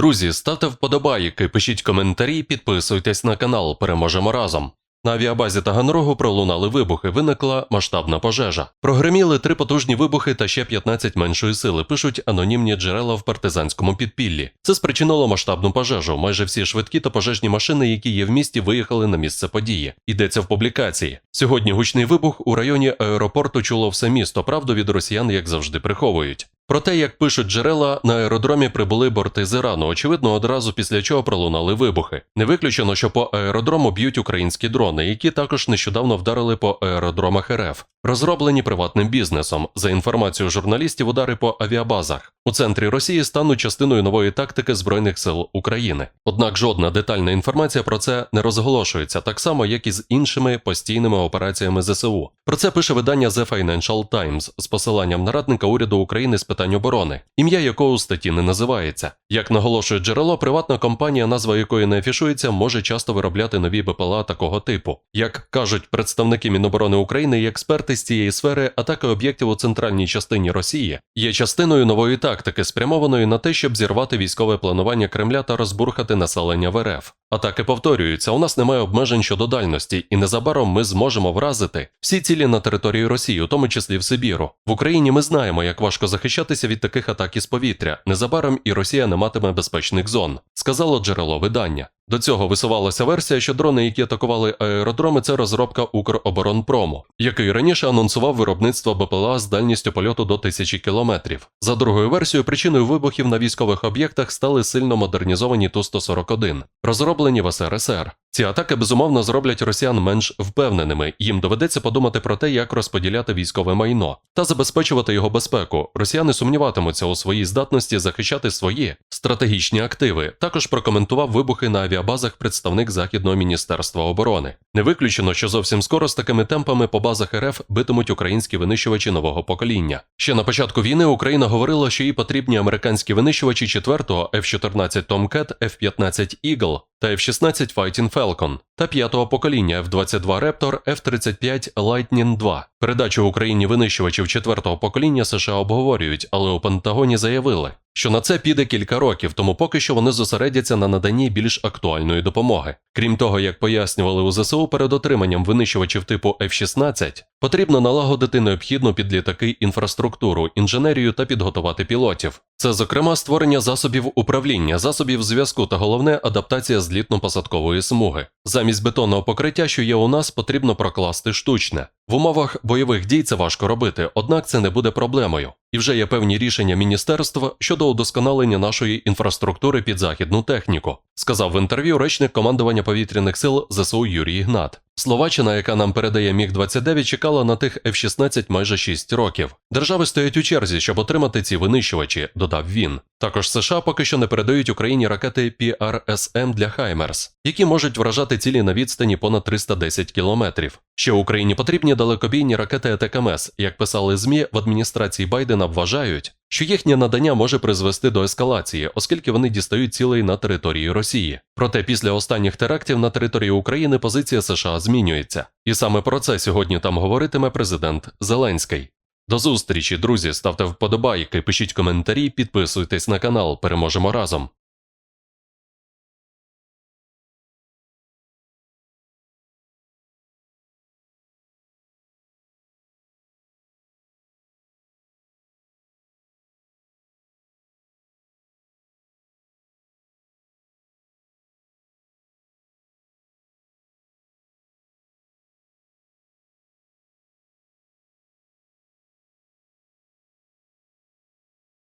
Друзі, ставте вподобайки, пишіть коментарі, підписуйтесь на канал. Переможемо разом. На авіабазі Таганрогу пролунали вибухи, виникла масштабна пожежа. Прогреміли три потужні вибухи та ще 15 меншої сили, пишуть анонімні джерела в партизанському підпіллі. Це спричинило масштабну пожежу. Майже всі швидкі та пожежні машини, які є в місті, виїхали на місце події. Йдеться в публікації. Сьогодні гучний вибух у районі аеропорту чуло все місто. Правду від росіян, як завжди, приховують. Проте, як пишуть джерела, на аеродромі прибули борти з Ірану, очевидно, одразу після чого пролунали вибухи. Не виключено, що по аеродрому б'ють українські дрони, які також нещодавно вдарили по аеродромах РФ, розроблені приватним бізнесом. За інформацією журналістів, удари по авіабазах у центрі Росії стануть частиною нової тактики Збройних сил України. Однак жодна детальна інформація про це не розголошується, так само як і з іншими постійними операціями ЗСУ. Про це пише видання The Financial Times з посиланням на радника уряду України з питань оборони, ім'я якого у статті не називається. Як наголошує джерело, приватна компанія, назва якої не афішується, може часто виробляти нові БПЛА такого типу. Як кажуть представники Міноборони України і експерти з цієї сфери, атаки об'єктів у центральній частині Росії є частиною нової тактики, спрямованої на те, щоб зірвати військове планування Кремля та розбурхати населення в РФ. Атаки повторюються, у нас немає обмежень щодо дальності, і незабаром ми зможемо вразити всі цілі на території Росії, у тому числі в Сибіру. В Україні ми знаємо, як важко захищатися від таких атак із повітря. Незабаром і Росія не матиме безпечних зон, сказало джерело видання. До цього висувалася версія, що дрони, які атакували аеродроми, це розробка Укроборонпрому, який раніше анонсував виробництво БПЛА з дальністю польоту до тисячі кілометрів. За другою версією, причиною вибухів на військових об'єктах стали сильно модернізовані Ту-141, розроблені в СРСР. Ці атаки безумовно зроблять росіян менш впевненими. Їм доведеться подумати про те, як розподіляти військове майно та забезпечувати його безпеку. Росіяни сумніватимуться у своїй здатності захищати свої стратегічні активи. Також прокоментував вибухи на авіабазах представник Західного міністерства оборони. Не виключено, що зовсім скоро з такими темпами по базах РФ битимуть українські винищувачі нового покоління. Ще на початку війни Україна говорила, що їй потрібні американські винищувачі 4-го F-14 Tomcat, F-15 Eagle та F-16 Fighting Falcon та п'ятого покоління F-22 Raptor, F-35 Lightning 2. Передачу Україні винищувачів четвертого покоління США обговорюють, але у Пентагоні заявили, що на це піде кілька років, тому поки що вони зосередяться на наданні більш актуальної допомоги. Крім того, як пояснювали у ЗСУ перед отриманням винищувачів типу F-16, потрібно налагодити необхідну під літаки інфраструктуру, інженерію та підготувати пілотів. Це, зокрема, створення засобів управління, засобів зв'язку та головне адаптація злітно-посадкової смуги. Замість бетонного покриття, що є у нас, потрібно прокласти штучне. В умовах бойових дій це важко робити, однак це не буде проблемою. І вже є певні рішення міністерства щодо удосконалення нашої інфраструктури під західну техніку, сказав в інтерв'ю речник командування повітряних сил ЗСУ Юрій Ігнат. Словаччина, яка нам передає Міг 29 чекала на тих F-16 майже 6 років. Держави стоять у черзі, щоб отримати ці винищувачі, додав він. Також США поки що не передають Україні ракети PRSM для Хаймерс, які можуть вражати цілі на відстані понад 310 кілометрів. Ще Україні потрібні далекобійні ракети ЕТКМС. Як писали ЗМІ, в адміністрації Байдена вважають, що їхнє надання може призвести до ескалації, оскільки вони дістають цілей на території Росії. Проте після останніх терактів на території України позиція США змінюється. І саме про це сьогодні там говоритиме президент Зеленський. До зустрічі, друзі. Ставте вподобайки, пишіть коментарі, підписуйтесь на канал. Переможемо разом.